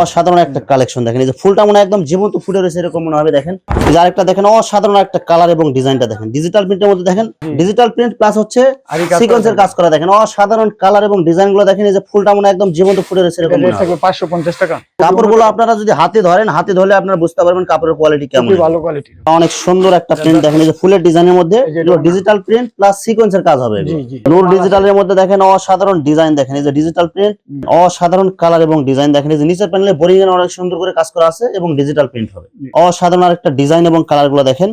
অসাধারণ একটা কালেকশন দেখেন। এই যে ফুলটা মনে একদম জীবন্ত ফুটে রয়েছে এরকম মনে হবে দেখেন। এই যে আরেকটা দেখেন অসাধারণ একটা কালার এবং ডিজাইনটা দেখেন। ডিজিটাল প্রিন্টের মধ্যে দেখেন ডিজিটাল প্রিন্ট প্লাস হচ্ছে সিকোয়েন্সের কাজ করা দেখেন। অসাধারণ কালার এবং ডিজাইনগুলো দেখেন এই যে ফুলটা মনে একদম জীবন্ত ফুটে রয়েছে এরকম মনে হবে। থাকবে পাঁচশো পঞ্চাশ টাকা। কাপড়গুলো আপনারা যদি হাতে ধরেন হাতে ধরলে আপনারা বুঝতে পারবেন কাপড়ের কোয়ালিটি কেমন। ভালো কোয়ালিটির অনেক সুন্দর একটা প্রিন্ট দেখেন এই যে ফুলের ডিজাইনের মধ্যে ডিজিটাল প্রিন্ট প্লাস সিকোয়েন্সের কাজ হবে নূর ডিজিটালের মধ্যে দেখেন অসাধারণ ডিজাইন দেখেন এই যে ডিজিটাল প্রিন্ট অসাধারণ কালার এবং ডিজাইন দেখেন এই যে নিচের প্যানেলে বোরিং এর অনেক সুন্দর করে কাজ করা আছে এবং ডিজিটাল প্রিন্ট হবে। অসাধারণ একটা ডিজাইন এবং কালারগুলো দেখেন।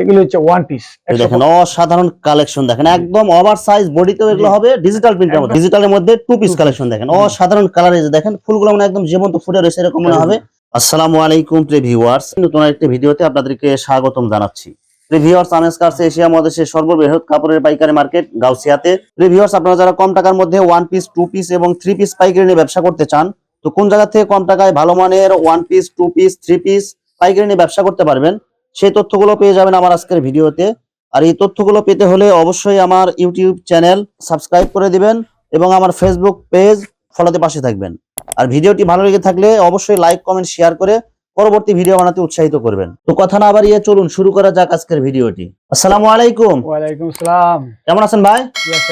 এগুলো হচ্ছে ওয়ান পিস দেখেন অসাধারণ কালেকশন দেখেন একদম ওভার সাইজ বডিতেও এগুলো হবে ডিজিটাল প্রিন্টের মধ্যে। ডিজিটালের মধ্যে টু পিস কালেকশন দেখেন অসাধারণ কালার এই দেখেন ফুলগুলো মানে একদম জীবন্ত ফুটে রয়েছে এরকম মনে হবে। আসসালামু আলাইকুম প্রিয় ভিউয়ার্স নতুন একটি ভিডিওতে আপনাদেরকে স্বাগতম জানাচ্ছি। এশিয়া মহাদেশের সর্ববৃহৎ কাপড়ের পাইকারি মার্কেট গাউসিয়াতে। আপনারা যারা কম টাকার মধ্যে ওয়ান পিস টু পিস এবং থ্রি পিস পাইকারি নিয়ে ব্যবসা করতে চান তো কোন জায়গা থেকে কম টাকায় ভালো মানের one piece two piece three piece পাইকারি নিয়ে ব্যবসা করতে পারবেন, সেই তথ্যগুলো পেয়ে যাবেন আমার আজকের ভিডিওতে। আর এই তথ্যগুলো পেতে হলে অবশ্যই আমার ইউটিউব চ্যানেল সাবস্ক্রাইব করে দিবেন এবং আমার ফেসবুক পেজ ফলোতে পাশে থাকবেন। আর ভিডিওটি ভালো লেগে থাকলে অবশ্যই লাইক কমেন্ট শেয়ার করে পরবর্তী ভিডিও বানাতে উৎসাহিত করবেন। তো কথা না বাড়িয়ে চলুন শুরু করা যাক আজকের ভিডিওটি আসসালামু আলাইকুম। ওয়ালাইকুম আসসালাম কেমন আছেন ভাই?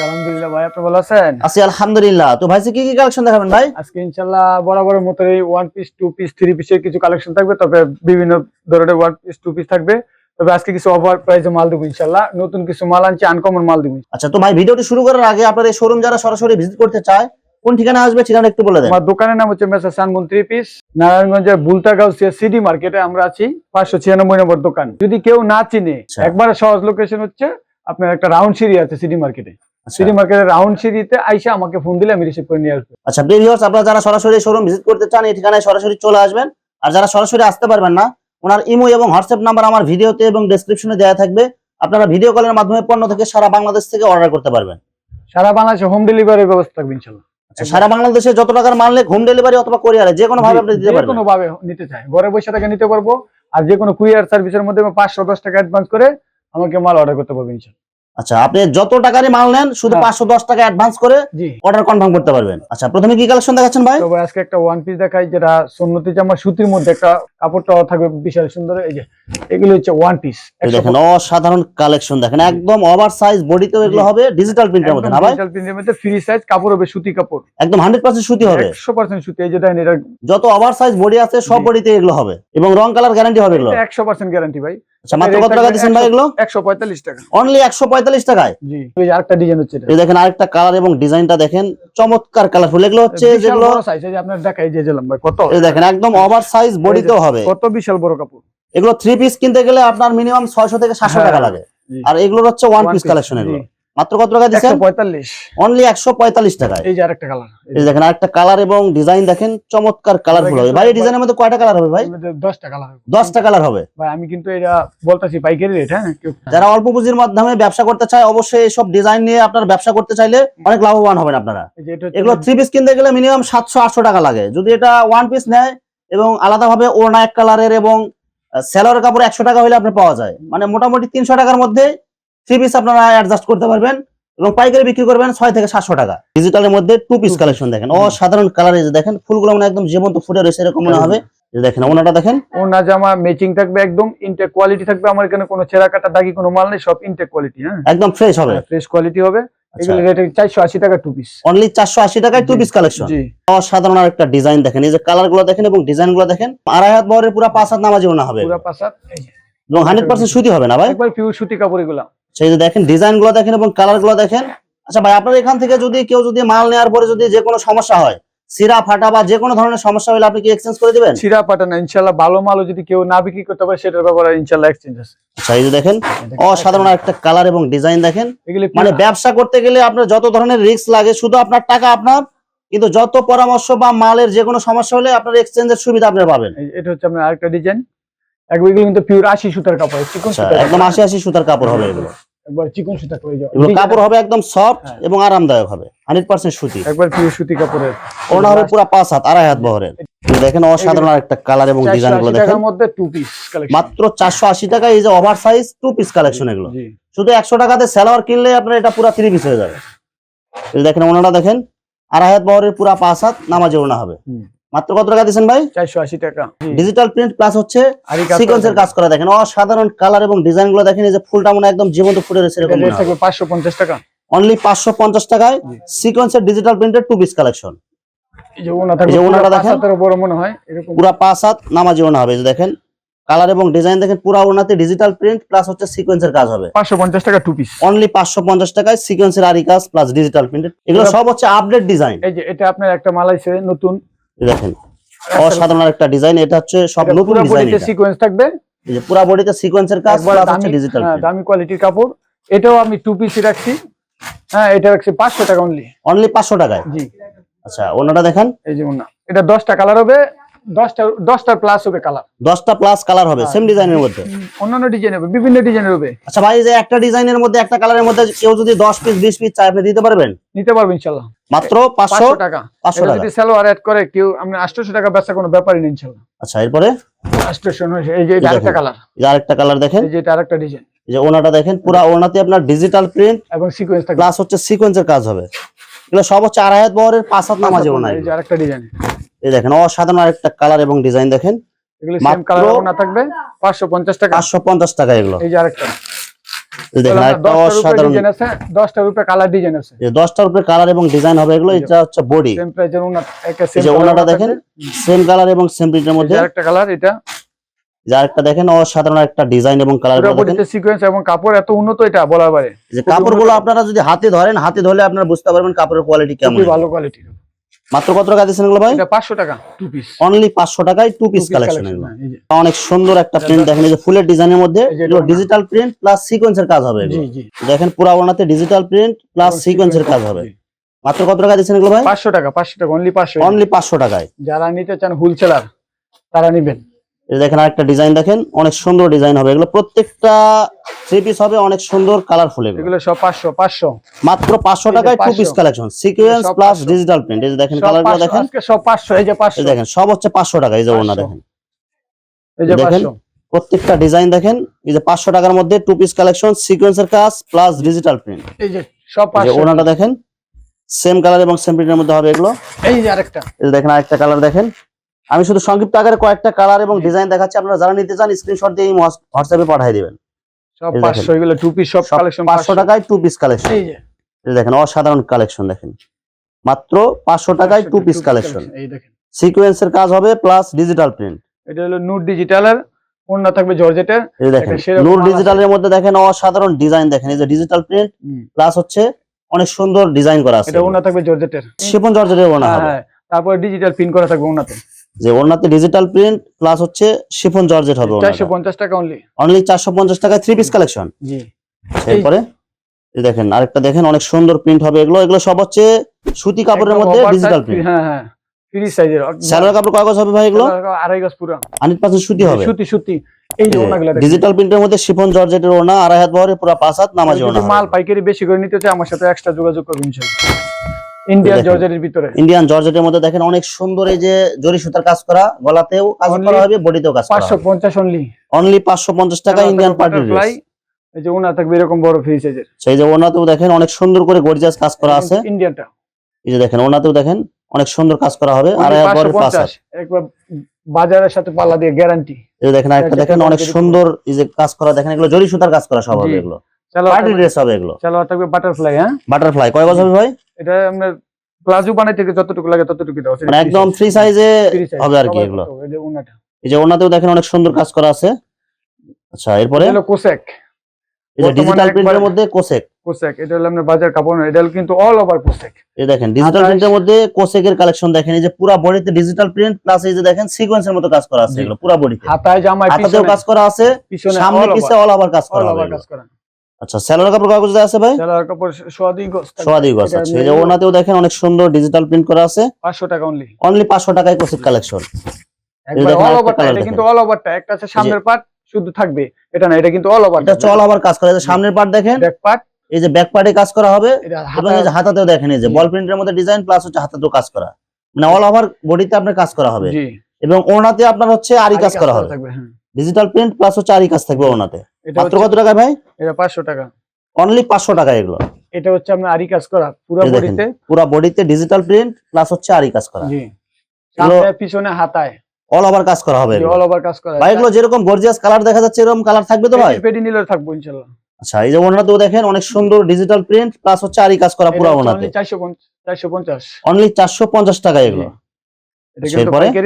আলহামদুলিল্লাহ ভাই আপনি ভালো আছেন? আছি আলহামদুলিল্লাহ। তো ভাই কি কি কালেকশন দেখাবেন ভাই? আজকে ইনশাল্লাহ বরাবরের মতো এই one piece two piece three পিসের কিছু কালেকশন থাকবে তবে বিভিন্ন ধরনের ওয়ান পিস টু পিস থাকবে। তবে আজকে কিছু অফার প্রাইসে মাল দেবো ইনশাল্লাহ নতুন কিছু মাল আনছি আনকমন মাল দেবো। আচ্ছা তো ভাই ভিডিওটি শুরু করার আগে আপনার এই শোরুম যারা সরাসরি ভিজিট করতে চায় কোন ঠিকানা আসবে ঠিকানা একটু বলে দেন। আমার দোকানের নাম হচ্ছে মেসা সানগুন থ্রি পিস নারায়ণগঞ্জের বুলতাগাঁও সিডি মার্কেটে আমরা আছি পাঁচশো ছিয়ানব্বই নম্বর দোকান। যদি কেউ না চিনে আচ্ছা। একবারে সহজ লোকেশন হচ্ছে আপনার একটা রাউন্ড সিঁড়ি আছে সিডি মার্কেটে। আচ্ছা। মার্কেটের রাউন্ড সিঁড়িতে আইসা আমাকে ফোন দিলে আমি রিসিভ করে নিয়ে আসব। আচ্ছা ভিউয়ার্স আপনারা যারা সরাসরি শোরুম ভিজিট করতে চান এই ঠিকানায় সরাসরি চলে আসবেন। আর যারা সরাসরি আসতে পারবেন না ওনার ইমো এবং হোয়াটসঅ্যাপ নাম্বার আমার ভিডিওতে এবং ডেসক্রিপশনে দেওয়া থাকবে। আপনারা ভিডিও কলের মাধ্যমে পণ্য থেকে সারা বাংলাদেশ থেকে অর্ডার করতে পারবেন। সারা বাংলাদেশে হোম ডেলিভারির ব্যবস্থা থাকবে ইনশাল্লাহ। আচ্ছা, সারা বাংলাদেশে যত টাকার মাল হোম ডেলিভারি অথবা কোরিয়ারে যে কোনো ভাবে আপনি দিতে পারবেন। কোনো ভাবে নিতে চাই। ঘরে বসে থেকে নিতে পারব আর যে কোনো কুরিয়ার সার্ভিসের মধ্যে পাঁচশো দশ টাকা অ্যাডভান্স করে আমাকে মাল অর্ডার করতে পারবেন ইনশাল্লাহ। আচ্ছা আপনি যত টাকারই মাল নেন শুধু হ্যাঁ। পাঁচশো দশ টাকা অ্যাডভান্স করে অর্ডার কনফার্ম করতে পারবেন। আচ্ছা প্রথমে কি কালেকশন দেখাচ্ছেন ভাই? তবে আজকে একটা ওয়ান পিস দেখাই যেটা সুন্নতি জামা সুতির মধ্যে একটা কাপড়টা থাকবে বিশাল সুন্দর এই যে এগুলো হচ্ছে ওয়ান পিস দেখেন অসাধারণ কালেকশন দেখেন একদম ওভার সাইজ বডিতেও এগুলো হবে ডিজিটাল প্রিন্টের মধ্যে না ভাই? মধ্যে ফ্রি সাইজ কাপড় হবে সুতি কাপড়। একদম হান্ড্রেড পার্সেন্ট সুতি হবে। একশো পার্সেন্ট সুতি এই যে দেখেন এটা যত ওভার সাইজ বডি আছে সব বডিতে এগুলো হবে এবং রং কালার গ্যারান্টি হবে এগুলো। একশো পার্সেন্ট গ্যারান্টি ভাই। আচ্ছা মাত্র কত টাকা দিচ্ছেন ভাই এগুলো? একশো পঁয়তাল্লিশ টাকা। অনলি একশো পঁয়তাল্লিশ টাকায়? জি এই আরেকটা ডিজাইন হচ্ছে এটা। এই দেখেন আরেকটা কালার এবং ডিজাইনটা দেখেন চমৎকার কালারফুল এগুলো হচ্ছে যেগুলো বড় size, এই আপনার দেখাই যে দিলাম ভাই কত? এই দেখেন একদম ওভার সাইজ বডিতেও হবে। কত বিশাল বড় কাপড়। এগুলো থ্রি পিস কিনতে গেলে আপনার মিনিমাম ছয়শো থেকে সাতশো হ্যাঁ, টাকা লাগে। আর এগুলোর হচ্ছে ওয়ান পিস কালেকশন এগুলো। মাত্র কত টাকা দিচ্ছেন? পঁয়তাল্লিশ। অনলি একশো পঁয়তাল্লিশ টাকায়। এই যে আরেকটা কালার এই দেখেন আরেকটা কালার এবং ডিজাইন দেখেন চমৎকার কালারফুল হবে। ভাই এই ডিজাইনের মধ্যে কয়টা কালার হবে ভাই? দশটা কালার দশটা কালার হবে। ভাই আমি কিন্তু এটা বলতেছি পাইকারি রেট হ্যাঁ? যারা অল্প পুঁজির মাধ্যমে ব্যবসা করতে চায় অবশ্যই এইসব ডিজাইন নিয়ে আপনার ব্যবসা করতে চাইলে অনেক লাভবান হবেন আপনারা। এগুলো থ্রি পিস কিনতে গেলে মিনিমাম সাতশো আটশো টাকা লাগে। যদি এটা ওয়ান পিস নেয় এবং আলাদাভাবে ওড়না এক কালারের এবং সেলোয়ার কাপড় একশো টাকা হলে আপনার পাওয়া যায়। মানে মোটামুটি তিনশো টাকার মধ্যে থ্রি পিস আপনারা অ্যাডজাস্ট করতে পারবেন এবং পাইকারি বিক্রি করবেন ছয় থেকে সাতশো টাকা। ডিজিটালের মধ্যে টু পিস কালেকশন দেখেন। অসাধারণ কালার যে দেখেন ফুলগুলো মানে একদম জীবন্ত ফুটে রয়েছে এরকম মনে হবে। দেখেন ওনাটা দেখেন। ওনা জামা ম্যাচিং থাকবে একদম ইনটেক কোয়ালিটি থাকবে আমার এখানে কোনো ছেঁড়া কাটা দাগি কোনো মাল নেই সব ইনটেক কোয়ালিটি হ্যাঁ? একদম ফ্রেশ হবে। ফ্রেশ কোয়ালিটি হবে। আচ্ছা। চারশো আশি টাকা টু পিস অনলি চারশো আশি টাকায় টু পিস কালেকশন জি। অসাধারণ আর একটা ডিজাইন দেখেন। এই যে কালারগুলো দেখেন এবং ডিজাইনগুলো দেখেন আড়াই হাত বহরের পুরো পাঁচ হাত নামাজি ওনা হবে। পুরা পাশার এবং হান্ড্রেড পার্সেন্ট সুতি হবে না ভাই? একবার পিওর সুতি কাপড় এগুলা। সেই যে দেখেন ডিজাইনগুলো দেখেন এবং কালারগুলো দেখেন। আচ্ছা ভাই আপনার এখান থেকে যদি কেউ যদি মাল নেওয়ার পরে যদি যে কোনো সমস্যা হয় সিরা ফাটা বা যে কোনো ধরনের সমস্যা হলে আপনি কি এক্সচেঞ্জ করে দিবেন? ছিঁড়া পাটা না ইনশাল্লাহ ভালো মালও যদি কেউ না বিক্রি করতে পারে সেটার ব্যাপারে ইনশাল্লাহ এক্সচেঞ্জ আছে। আচ্ছা এই যে দেখেন অসাধারণ একটা কালার এবং ডিজাইন দেখেন। মানে ব্যবসা করতে গেলে আপনার যত ধরনের রিস্ক লাগে শুধু আপনার টাকা আপনার কিন্তু যত পরামর্শ বা মালের যে কোনো সমস্যা হলে আপনার এক্সচেঞ্জের সুবিধা আপনি পাবেন। এটা হচ্ছে আপনার আরেকটা ডিজাইন একবার এগুলো কিন্তু পিওর আশি সুতার কাপড় চিকন আচ্ছা সুতার একদম আশি আশি সুতার কাপড় হবে এগুলো। একবার চিকন সুতা করে যাও। এগুলো কাপড় হবে একদম সফট হ্যাঁ। এবং আরামদায়ক হবে হান্ড্রেড পার্সেন্ট সুতি। একবার পিওর সুতি কাপড়ের। ওনা হবে পুরো পাঁচ হাত আড়াই হাত বহরের। দেখেন অসাধারণ একটা কালার এবং ডিজাইনগুলো দেখেন। মধ্যে টু পিস কালেকশন মাত্র চারশো আশি টাকা এই যে over size two piece collection এগুলো শুধু একশো টাকাতে সালোয়ার কিনলে আপনার এটা পুরো থ্রি পিস হয়ে যাবে। এই দেখেন ওনাটা দেখেন আড়াই হাত বহরের পুরা পাঁচ হাত নামাজে ওনা হবে। মাত্র কত টাকা দিচ্ছেন ভাই? চারশো আশি টাকা। ডিজিটাল প্রিন্ট প্লাস হচ্ছে সিকোয়েন্সের কাজ করা দেখেন অসাধারণ কালার এবং ডিজাইনগুলো দেখেন এই যে ফুলটা মনে একদম জীবন্ত ফুটে রয়েছে এরকম থাকবে পাঁচশো পঞ্চাশ টাকা। অনলি পাঁচশো পঞ্চাশ টাকায় সিকোয়েন্সের ডিজিটাল প্রিন্টের টু পিস কালেকশন দেখেন। কালার এবং ডিজাইন দেখেন পুরা ওনাতে ডিজিটাল প্রিন্ট প্লাস হচ্ছে সিকোয়েন্সের কাজ হবে। পাঁচশো পঞ্চাশ টাকা টু পিস অনলি পাঁচশো পঞ্চাশ টাকায় সিকোয়েন্সের আরি কাজ প্লাস ডিজিটাল প্রিন্টেড এগুলো সব হচ্ছে আপডেট ডিজাইন এই যে এটা আপনার একটা মাল নতুন। দেখেন অসাধারণ একটা ডিজাইন এটা হচ্ছে সব নতুন ডিজাইন এটা। সিকোয়েন্স থাকবে। এই যে পুরো বডিতে সিকোয়েন্সের কাজ প্লাস হচ্ছে ডিজিটাল দামি কোয়ালিটির কাপড়। এটাও আমি টু পিসি রাখছি। হ্যাঁ এটা রাখছি পাঁচশো টাকা অনলি অনলি পাঁচশো টাকায়? জি। আচ্ছা ওনাটা দেখেন। এই যে ওনা এটা দশটা কালার হবে। দশটা দশটার প্লাস হবে কালার দশটা প্লাস কালার হবে সেম ডিজাইনের মধ্যে? অন্যান্য ডিজাইন হবে বিভিন্ন ডিজাইনের হবে। আচ্ছা ভাই যে একটা ডিজাইনের মধ্যে একটা কালারের মধ্যে কেউ যদি দশ পিস বিশ পিস চায় আপনি দিতে পারবেন? নিতে পারব মাত্র পাঁচশো পাঁচশো? টাকা। পাঁচশো এটা টাকা। যদি সালোয়ার অ্যাড করে কেউ আপনি আটশোশো টাকা বেচা কোনো ব্যাপারই নেই আচ্ছা এরপরে? এই যে আরেকটা কালার এই আরেকটা কালার দেখেন। এই যে এটা আরেকটা ডিজাইন এই যে ওনাটা দেখেন পুরা ওনাতে আপনার ডিজিটাল প্রিন্ট এবং সিকোয়েন্স প্লাস হচ্ছে সিকোয়েন্সের কাজ হবে। এগুলো সব হচ্ছে আড়াই হাত বহরের পাঁচ হাত নামাজে ওনা এই যে আরেকটা ডিজাইন এই দেখেন অসাধারণ আরেকটা কালার এবং ডিজাইন দেখেন। সেম না থাকবে পাঁচশো পঞ্চাশ টাকা। পাঁচশো পঞ্চাশ টাকা এগুলো। এই যে আরেকটা। দশটার উপরে কালার এবং ডিজাইন হবে এগুলো এটা হচ্ছে বডি একটা ওনাটা দেখেন সেম কালার এবং সেম প্রিন্টের মধ্যে। আরেকটা কালার এটা। এই যে দেখেন অসাধারণ একটা ডিজাইন এবং কালার পুরো সিকোয়েন্স এবং কাপড় এত উন্নত এটা বলার বাইরে। যে কাপড়গুলো আপনারা যদি হাতে ধরেন হাতে ধরলে আপনারা বুঝতে পারবেন কাপড়ের কোয়ালিটি কেমন। ভালো কোয়ালিটির মাত্র কত টাকা দিচ্ছেন এগুলো ভাই? এটা পাঁচশো টাকা টু পিস অনলি পাঁচশো টাকায় টু পিস কালেকশন এগুলো। অনেক সুন্দর একটা প্রিন্ট দেখেন এই যে ফুলের ডিজাইনের মধ্যে ডিজিটাল প্রিন্ট প্লাস সিকোয়েন্সের কাজ হবে দেখেন পুরা ওনাতে ডিজিটাল প্রিন্ট প্লাস সিকোয়েন্সের কাজ হবে। মাত্র কত টাকা দিচ্ছেন এগুলো ভাই? পাঁচশো টাকা পাঁচশো টাকা অনলি পাঁচশো। অনলি পাঁচশো টাকায়। যারা নিতে চান হুলসেলার তারা নিবেন। দেখেন আরেকটা ডিজাইন দেখেন অনেক সুন্দর ডিজাইন হবে এগুলো প্রত্যেকটা থ্রি পিস হবে অনেক সুন্দর কালারফুল এগুলো সব পাঁচশো পাঁচশো মাত্র পাঁচশো এই যে টাকায় two piece collection sequence plus digital print এই যে দেখেন কালারগুলো দেখেন আজকে সব পাঁচশো এই যে পাঁচশো এই দেখেন সব হচ্ছে পাঁচশো টাকা এই যে ওনা দেখেন এই যে দেখেন, প্রত্যেকটা ডিজাইন দেখেন এই যে পাঁচশো টাকার মধ্যে টু পিস কালেকশন সিকোয়েন্সের কাজ প্লাস ডিজিটাল প্রিন্ট এই যে সব এই যে পাঁচশো ওনাটা দেখেন সেম কালার এবং সেম প্রিন্টের মধ্যে হবে এগুলো এই যে আরেকটা এই যে দেখেন আরেকটা কালার দেখেন আমি শুধু সংক্ষিপ্ত আকারে কয়েকটা কালার এবং ডিজাইন দেখাচ্ছি। আপনারা যারা নিতে চান স্ক্রিনশট দিয়ে হোয়াটসঅ্যাপে পাঠিয়ে দিবেন। সব এই দেখেন। পাঁচশো এগুলো টু পিস সব কালেকশন পাঁচশো টাকায় টু পিস কালেকশন এই যে দেখেন অসাধারণ কালেকশন দেখেন। মাত্র পাঁচশো টাকায় টু পিস কালেকশন এই দেখেন। সিকোয়েন্সের কাজ হবে প্লাস ডিজিটাল প্রিন্ট এটা হলো নুট ডিজিটালের অন্য থাকবে জর্জেটের। এই দেখেন নূর ডিজিটালের মধ্যে দেখেন অসাধারণ ডিজাইন দেখেন। এই যে ডিজিটাল প্রিন্ট প্লাস হচ্ছে অনেক সুন্দর ডিজাইন করা আছে। এটা অন্য থাকবে জর্জেটের। শিপন জর্জেটের ওনা হ্যাঁ হবে। হ্যাঁ। তারপর ডিজিটাল প্রিন্ট করা থাকবে ওনাতে যে ওনাতে ডিজিটাল প্রিন্ট প্লাস হচ্ছে শিফন জর্জেট হবে চারশো পঞ্চাশ টাকা অনলি অনলি চারশো পঞ্চাশ টাকায় থ্রি পিস কালেকশন জি। এরপরে এই দেখেন আরেকটা দেখেন অনেক সুন্দর প্রিন্ট হবে এগুলো। এগুলো সব হচ্ছে সুতি কাপড়ের মধ্যে ডিজিটাল প্রিন্ট হ্যাঁ হ্যাঁ ফ্রি সাইজের স্যালোয়ার কাপড় কাগজ হবে ভাই এগুলো? আড়াই গজ পুরো। হান্ড্রেড পার্সেন্ট সুতি হবে। সুতি সুতি। এই যে ওনাগুলো দেখেন। ডিজিটাল প্রিন্টের মধ্যে শিফন জর্জেটের ওনা আড়াই হাত বহরে পুরো পাঁচ হাত নামাজি ওনা মাল পাইকারি বেশি করে নিতে চাই আমার সাথে এক্সট্রা যোগাযোগ করবেন ইন্ডিয়ান জর্জেটের ভিতরে। ইন্ডিয়ান জর্জেটের মধ্যে দেখেন অনেক সুন্দর এই যে জরি সুতার কাজ করা গলাতেও কাজ করা হবে বডিতেও কাজ করা পাঁচশো পঞ্চাশ অনলি অনলি পাঁচশো পঞ্চাশ টাকা ইন্ডিয়ান পার্টি ড্রেস এই যে ওনা থাকবে এরকম বড় সেই যে ওনাতেও দেখেন অনেক সুন্দর করে গর্জিয়াস কাজ করা আছে। ইন্ডিয়ানটা এই যে দেখেন ওনাতেও দেখেন অনেক সুন্দর কাজ করা হবে। আর হাত একবার বাজারের সাথে পাল্লা দিয়ে গ্যারান্টি এই দেখেন একটা দেখেন অনেক সুন্দর এই যে কাজ করা দেখেন এগুলো জরি সুতার কাজ করা সব হবে এগুলো। পার্টি ড্রেস হবে এগুলো। চলো থাকবে বাটারফ্লাই হ্যাঁ? বাটারফ্লাই কয় হবে ভাই? এটা প্লাজো বানাইতে গেলে যতটুকু লাগে ততটুকু দাও মানে একদম ফ্রি সাইজে হবে আর কি এগুলো। এই যে ওনাটা এই যে ওনাতেও দেখেন অনেক সুন্দর কাজ করা আছে। আচ্ছা এরপরে? এটা হলো কোসেক। এই ডিজিটাল প্রিন্টের মধ্যে কোসেক। কোসেক এটা হলো আপনার বাজার কাপড় না, এটা কিন্তু অল ওভার কোসেক। এই দেখেন ডিজিটাল প্রিন্টের মধ্যে কোসেকের কালেকশন দেখেন এই যে পুরো বডিতে ডিজিটাল প্রিন্ট প্লাস এই যে দেখেন সিকোয়েন্সের মতো কাজ করা আছে এগুলো পুরো বডিতে হাতায় জামায় হাতাতেও পিছনে। কাজ করা আছে সামনে পিছে অল ওভার কাজ করা। আচ্ছা স্যালোর কাপড় কাগজ আছে ভাই? সেলার কাপড় সোয়াদি গজ সোয়াদি গজ আছে এই যে ওনাতেও দেখেন অনেক সুন্দর ডিজিটাল প্রিন্ট করা আছে। 500 টাকা অনলি অনলি পাঁচশো টাকায় কোসেক কালেকশন একবার অল ওভারটা এটা কিন্তু অল ওভারটা একটা আছে সামনের পার্ট শুধু থাকবে। এটা না এটা কিন্তু অল ওভার এটা অল ওভার কাজ করা। এই যে সামনের পার্ট দেখেন ব্যাক পার্ট এই যে ব্যাক পার্টে কাজ করা হবে। এবং এই যে হাতাতেও দেখেন এই যে বল প্রিন্টের মধ্যে ডিজাইন প্লাস হচ্ছে হাতাতেও কাজ করা। মানে অল ওভার বডিতে আপনার কাজ করা হবে। এবং ওনাতে আপনার হচ্ছে আরি কাজ করা হবে। হ্যাঁ। ডিজিটাল প্রিন্ট প্লাস হচ্ছে আরি কাজ থাকবে ওনাতে মাত্র কত টাকা ভাই? এটা 500 টাকা। অনলি পাঁচশো টাকা এগুলো। এটা হচ্ছে আপনার আরি কাজ করা পুরো। বডিতে। পুরো বডিতে ডিজিটাল প্রিন্ট প্লাস হচ্ছে আরি কাজ করা। জি। পিছনে হাতায়। অল ওভার কাজ করা হবে অল ওভার কাজ করা। ভাই এগুলো যেরকম গর্জিয়াস কালার দেখা যাচ্ছে এরকম কালার থাকবে তো ভাই? পেটি নিলে থাকব ইনশাল্লাহ। আচ্ছা এই যে ওনাতেও দেখেন অনেক সুন্দর ডিজিটাল প্রিন্ট প্লাস হচ্ছে আরি কাজ করা পুরো ওনাতে। চারশো চারশো পঞ্চাশ। অনলি চারশো পঞ্চাশ টাকা এগুলো।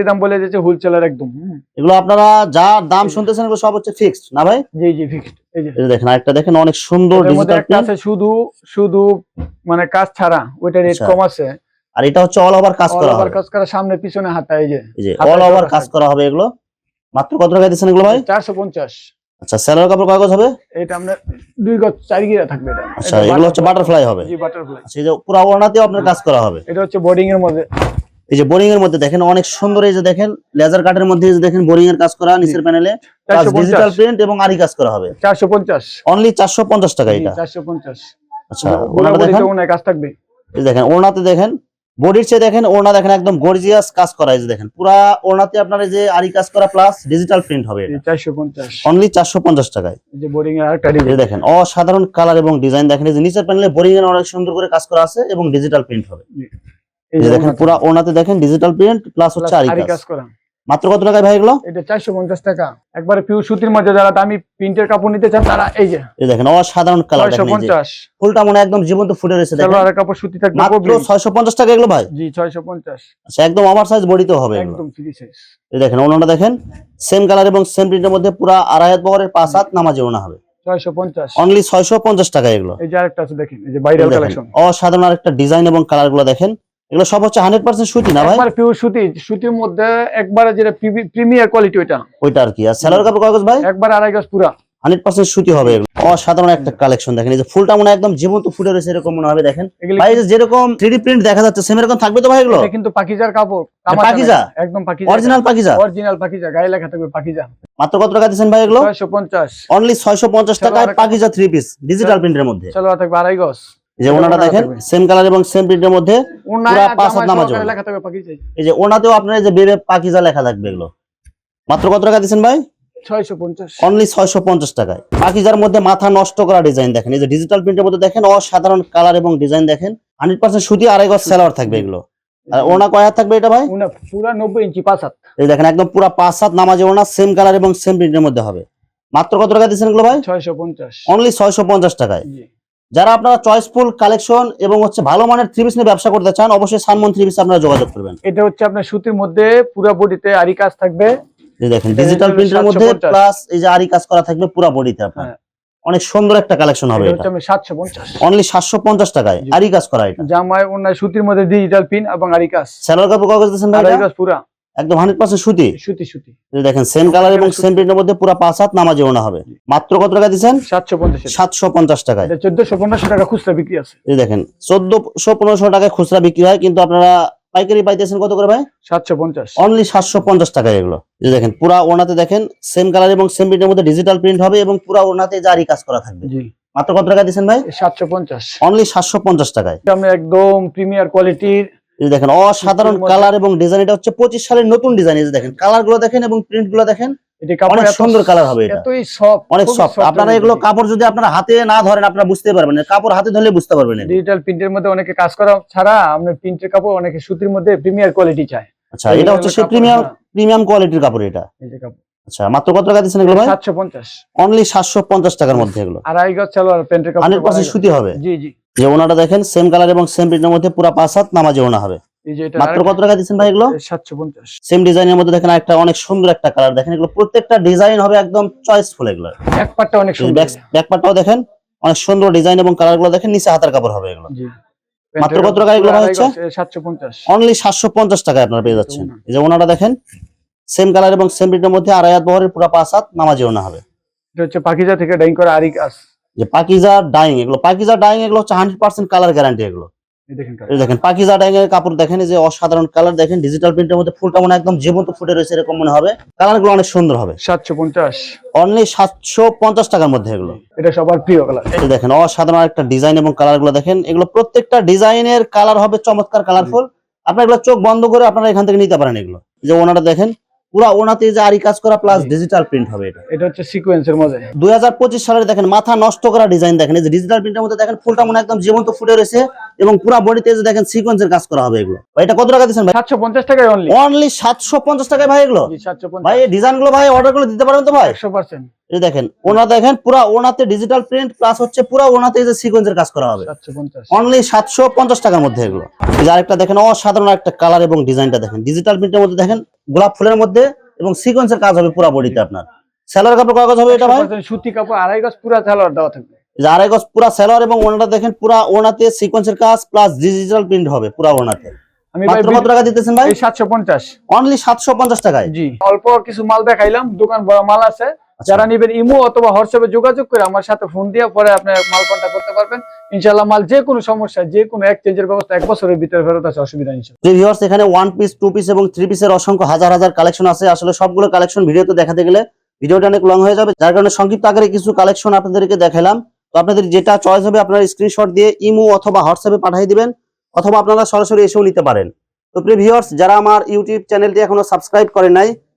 দাম বলে হোলসেলার একদম এগুলো আপনারা যা দাম শুনতেছেন এগুলো সব হচ্ছে ফিক্সড না ভাই? জি জি ফিক্সড এই যে। দেখেন আরেকটা দেখেন অনেক সুন্দর ডিজিটাল আছে শুধু শুধু মানে কাজ ছাড়া ওইটা রেট আচ্ছা। কম আছে। আর এটা হচ্ছে অল ওভার কাজ করা হবে। কাজ করা সামনে পিছনে হাতা এই যে। অল ওভার কাজ করা হবে এগুলো। মাত্র কত টাকা দিচ্ছেন এগুলো ভাই? চারশো পঞ্চাশ। আচ্ছা স্যালোর কাপড় কাগজ হবে? এটা আপনার দুই গজ চার গিরা থাকবে এটা। আচ্ছা এগুলো হচ্ছে বাটারফ্লাই হবে। জি বাটারফ্লাই আচ্ছা এই যে পুরো ওড়নাতেও আপনার কাজ করা হবে। এটা হচ্ছে বোর্ডিং এর মধ্যে। এই যে বোরিং এর মধ্যে দেখেন অনেক সুন্দর এই যে দেখেন লেজার কাটের মধ্যে এই যে দেখেন বোরিং এর কাজ করা নিচের প্যানেলে ডিজিটাল প্রিন্ট এবং আরি কাজ করা হবে। চারশো পঞ্চাশ। অনলি চারশো পঞ্চাশ টাকা এটা। চারশো পঞ্চাশ। আচ্ছা ওনাটা দেখেন। অনেক কাজ থাকবে। এই দেখেন ওড়নাতে দেখেন বডির চেয়ে দেখেন ওড়না দেখেন একদম গর্জিয়াস কাজ করা এই যে দেখেন। পুরা ওড়নাতে আপনার এই যে আরি কাজ করা প্লাস ডিজিটাল প্রিন্ট হবে এটা। চারশো পঞ্চাশ। অনলি চারশো পঞ্চাশ টাকায়। এই যে বোর্ডিং এর আরেকটা ডিজাইন দেখেন অসাধারণ কালার এবং ডিজাইন দেখেন এই যে নিচের প্যানেলে বোরিং এর অনেক সুন্দর করে কাজ করা আছে এবং ডিজিটাল প্রিন্ট হবে। এই যে দেখেন পুরা ওড়নাতে দেখেন ডিজিটাল প্রিন্ট প্লাস হচ্ছে আরি কাজ। করা। মাত্র কত টাকায় ভাই এগুলো? এটা চারশো পঞ্চাশ টাকা। একবারে পিউ সুতির মধ্যে যারা দামি প্রিন্টের কাপড় নিতে চান তারা এই যে এই দেখেন অসাধারণ কালার দেখেন ফুলটা মনে একদম জীবন্ত ফুটে রয়েছে দেখেন। কাপড় সুতি থাকবে মাত্র problem। ছয়শো পঞ্চাশ টাকা এগুলো ভাই? জি ছয়শো পঞ্চাশ। আচ্ছা একদম ওভার সাইজ বডিতেও হবে একদম ফ্রি সাইজ এই দেখেন ওনাটা দেখেন সেম কালার এবং সেম প্রিন্টের মধ্যে পুরো আড়াই হাত বহরের পাঁচ হাত নামাজে ওনা হবে। ছয়শো পঞ্চাশ। অনলি ছয়শো পঞ্চাশ টাকা এগুলো। এই যে আরেকটা আছে দেখেন এই যে কালেকশন অসাধারণ আরেকটা ডিজাইন এবং কালারগুলো দেখেন। এগুলো সব হচ্ছে হান্ড্রেড পার্সেন্ট সুতি না ভাই? পিওর সুতি সুতির মধ্যে একবারে যেটা প্রিমিয়ার কোয়ালিটি ওইটা। ওইটা আর কি। আর স্যালোর কাপড় কাগজ ভাই? একবার আড়াই গজ পুরা। হান্ড্রেড পার্সেন্ট সুতি হবে এগুলো। অসাধারণ একটা কালেকশন দেখেন। এই যে ফুলটা মনে একদম জীবন্ত ফুটে রয়েছে এরকম মনে হবে দেখেন। ভাই যেরকম থ্রি প্রিন্ট দেখা যাচ্ছে সেম এরকম থাকবে তো ভাই এগুলো? এটা কিন্তু পাকিজার কাপড়। পাকিজা? একদম পাকিজা। অরিজিনাল পাকিজা? অরিজিনাল পাকিজা গায়ে লেখা থাকবে পাকিজা। মাত্র কত টাকা দিচ্ছেন ভাই এগুলো? ছয়শো পঞ্চাশ। অনলি ছয়শো পঞ্চাশ টাকায় পাকিজা থ্রি পিস ডিজিটাল প্রিন্টের মধ্যে। চলো থাকবে আড়াই গজ। যে ওনাটা দেখেন সেম কালার এবং সেম প্রিন্টের মধ্যে পুরা পাঁচ হাত নামাজ এই যে ওনাতেও আপনার যে বেবে পাকিজা লেখা থাকবে এগুলো। মাত্র কত টাকা দিচ্ছেন ভাই? অনলি ছয়শো পঞ্চাশ টাকায়। পাকিজার মধ্যে মাথা নষ্ট করা ডিজাইন দেখেন। এই যে ডিজিটাল প্রিন্টের মধ্যে দেখেন অসাধারণ কালার এবং ডিজাইন দেখেন। হান্ড্রেড পার্সেন্ট সুতি আড়াই গজ সেলার থাকবে এগুলো। আর ওনা কয় হাত থাকবে এটা ভাই? ওনা পুরা নব্বই ইঞ্চি পাঁচ হাত। এই দেখেন একদম পুরা পাঁচ হাত নামাজে ওনা সেম কালার এবং সেম প্রিন্টের মধ্যে হবে। মাত্র কত টাকা দিচ্ছেন এগুলো ভাই? ছয়শো পঞ্চাশ। অনলি ছয়শো পঞ্চাশ টাকায়। জি। যারা আপনারা চয়েসফুল কালেকশন এবং হচ্ছে ভালো মানের থ্রি পিস নিয়ে ব্যবসা করতে চান অবশ্যই সানমন থ্রি পিস আপনারা যোগাযোগ করবেন। এটা হচ্ছে আপনার সুতির মধ্যে পুরা বডিতে আরি কাজ থাকবে। এই দেখেন ডিজিটাল প্রিন্টের মধ্যে প্লাস এই যে আরি কাজ করা থাকবে পুরো বডিতে আপনার। হ্যাঁ। অনেক সুন্দর একটা কালেকশন হবে এটা হচ্ছে আপনার সাতশো পঞ্চাশ। অনলি সাতশো পঞ্চাশ টাকায় জি। আরি কাজ করা এটা। জামায় ওনার সুতির মধ্যে ডিজিটাল পিন এবং আরি কাজ। স্যালোর কাপড় কাগজ দিচ্ছেন ভাই এটা? গজ পুরা। একদম হান্ড্রেড পার্সেন্ট সুতি? সুতি সুতি দেখেন সেম কালার এবং সেম প্রিন্টের মধ্যে পুরো পাঁচ হাত নামাজে ওনা হবে। মাত্র কত টাকা দিচ্ছেন? সাতশো পঞ্চাশ সাতশো পঞ্চাশ টাকায়। চোদ্দশো পনেরোশো টাকা খুচরা বিক্রি আছে। এই দেখেন চোদ্দশো পনেরোশো টাকায় খুচরা বিক্রি হয় কিন্তু আপনারা পাইকারি পাইতেছেন কত করে ভাই? সাতশো পঞ্চাশ। অনলি সাতশো পঞ্চাশ টাকায় এগুলো। এই দেখেন পুরা ওনাতে দেখেন সেম কালার এবং সেম প্রিন্টের মধ্যে ডিজিটাল প্রিন্ট হবে এবং পুরা ওনাতে জারি কাজ করা থাকবে। মাত্র কত টাকা দিচ্ছেন ভাই? সাতশো পঞ্চাশ। অনলি সাতশো পঞ্চাশ টাকায়। আমরা একদম প্রিমিয়ার কোয়ালিটির এই দেখেন অসাধারণ কালার এবং ডিজাইন এটা হচ্ছে পঁচিশ সালের নতুন ডিজাইন এই দেখেন কালারগুলো দেখেন এবং প্রিন্টগুলো দেখেন অনেক সুন্দর কালার হবে এটা। অনেক সফট আপনারা এগুলো কাপড় যদি আপনারা হাতে না ধরেন আপনারা বুঝতে পারবেন কাপড় হাতে ধরলে বুঝতে পারবেন ডিজিটাল প্রিন্টের মধ্যে অনেকে কাজ করা ছাড়া প্রিন্টের কাপড় অনেকে সুতির মধ্যে প্রিমিয়ার কোয়ালিটি চায়। আচ্ছা এটা হচ্ছে প্রিমিয়াম প্রিমিয়াম কোয়ালিটির কাপড় এটা। আচ্ছা মাত্র কত টাকা দিচ্ছেন এগুলো ভাই? সাতশো পঞ্চাশ। অনলি সাতশো পঞ্চাশ টাকার মধ্যে এগুলো। চালো আর প্যান্টের কাপড় সুতি হবে। জি জি। যে ওনাটা দেখেন সেম কালার এবং সেম প্রিন্টের মধ্যে পুরো পাঁচ হাত নামাজে ওনা হবে। মাত্র কত টাকা দিচ্ছেন ভাই এগুলো? সাতশো পঞ্চাশ। সেম ডিজাইনের মধ্যে দেখেন একটা অনেক সুন্দর একটা কালার দেখেন এগুলো প্রত্যেকটা ডিজাইন হবে একদম চয়েসফুল এগুলো। অনেক সুন্দর। ব্যাক দেখেন অনেক সুন্দর ডিজাইন এবং কালারগুলো দেখেন নিচে হাতার কাপড় হবে এগুলো। মাত্র কত টাকা এগুলো হচ্ছে? সাতশো পঞ্চাশ। অনলি সাতশো পঞ্চাশ টাকায় আপনারা পেয়ে যাচ্ছেন। এই যে ওনাটা দেখেন সেম কালার এবং সেম প্রিন্টের মধ্যে আড়াই হাত বহরের পুরো পাঁচ হাত নামাজে ওনা হবে। এটা হচ্ছে পাখিজা থেকে ডাইং করা আরি কাজ যে পাকিজা ডাইং এগুলো পাকিজা ডাইং এগুলো হচ্ছে হান্ড্রেড পার্সেন্ট কালার গ্যারান্টি এগুলো। দেখেন পাকিজা ডাইং এর কাপড় দেখেন যে অসাধারণ কালার দেখেন ডিজিটাল প্রিন্টের মধ্যে ফুলটা মনে একদম জীবন্ত ফুটে রয়েছে এরকম মনে হবে। কালারগুলো অনেক সুন্দর হবে। সাতশো পঞ্চাশ। অনলি সাতশো পঞ্চাশ টাকার মধ্যে এগুলো। এটা সবার প্রিয় কালার দেখেন অসাধারণ একটা ডিজাইন এবং কালারগুলো দেখেন। এগুলো প্রত্যেকটা ডিজাইনের কালার হবে চমৎকার কালারফুল আপনার এগুলো চোখ বন্ধ করে আপনারা এখান থেকে নিতে পারেন এগুলো। যে ওনারা দেখেন পুরা ওনাতে যে আরি কাজ করা প্লাস। ডিজিটাল প্রিন্ট হবে এটা। এটা হচ্ছে সিকোয়েন্সের মধ্যে। দুই হাজার পঁচিশ সালের দেখেন মাথা নষ্ট করা ডিজাইন দেখেন এই যে ডিজিটাল প্রিন্টের মধ্যে দেখেন ফুলটা মনে একদম জীবন্ত ফুটে রয়েছে এবং পুরা বডিতে যে দেখেন সিকোয়েন্সের কাজ করা হবে এগুলো। ভাই, এটা কত টাকা দিচ্ছেন ভাই? সাতশো পঞ্চাশ টাকায় অনলি অনলি সাতশো পঞ্চাশ টাকায় ভাই এগুলো? ভাই এই ডিজাইনগুলো ভাই অর্ডার করে দিতে পারবেন তো ভাই? একশো পার্সেন্ট এই দেখেন ওনা দেখেন পুরা ওনাতে ডিজিটাল প্রিন্ট প্লাস হচ্ছে পুরা ওনাতে যে সিকোয়েন্সের কাজ করা হবে। অনলি সাতশো পঞ্চাশ টাকার মধ্যে এগুলো। আরেকটা দেখেন অসাধারণ একটা কালার এবং ডিজাইনটা দেখেন। ডিজিটাল প্রিন্টের মধ্যে দেখেন গোলাপ ফুলের মধ্যে এবং সিকোয়েন্সের কাজ হবে পুরা বডিতে আপনার। সেলার কাপড় কাগজ হবে এটা ভাই? সুতি কাপড় আড়াই গজ পুরা সেলার দেওয়া থাকবে। আড়াই গজ পুরো সেলার এবং ওনাটা দেখেন পুরা ওনাতে সিকোয়েন্সের কাজ প্লাস ডিজিটাল প্রিন্ট হবে পুরা ওনাতে। মাত্র কত টাকা দিতেছেন ভাই? এই সাতশো পঞ্চাশ। অনলি সাতশো পঞ্চাশ টাকায়? জি। অল্প কিছু মাল দেখাইলাম দোকান বড় মাল আছে। যারা নিবেন ইমো অথবা হোয়াটসঅ্যাপে যোগাযোগ করে আমার সাথে ফোন দিয়ে পরে আপনার মাল কন্ট্যাক্ট করতে পারবেন। ইনশাআল্লাহ মাল যে কোনো সমস্যা যে কোনো এক্সচেঞ্জের ব্যবস্থা এক বছরের ভিতরে ফেরত আছে অসুবিধা নেই ভিউয়ার্স এখানে ওয়ান পিস টু পিস এবং থ্রি পিসের অসংখ্য হাজার হাজার কালেকশন আছে। আসলে সবগুলো কালেকশন ভিডিওতে দেখাতে গেলে ভিডিওটা অনেক লং হয়ে যাবে। যার কারণে সংক্ষিপ্ত আকারে কিছু কালেকশন আপনাদেরকে দেখালাম। তো আপনাদের যেটা চয়েস হবে আপনারা স্ক্রিনশট দিয়ে ইমো অথবা হোয়াটসঅ্যাপে পাঠিয়ে দিবেন অথবা আপনারা সরাসরি এসেও নিতে পারেন। তো প্রিয় ভিউয়ার্স যারা আমার ইউটিউব চ্যানেলটি এখনও সাবস্ক্রাইব করেন নাই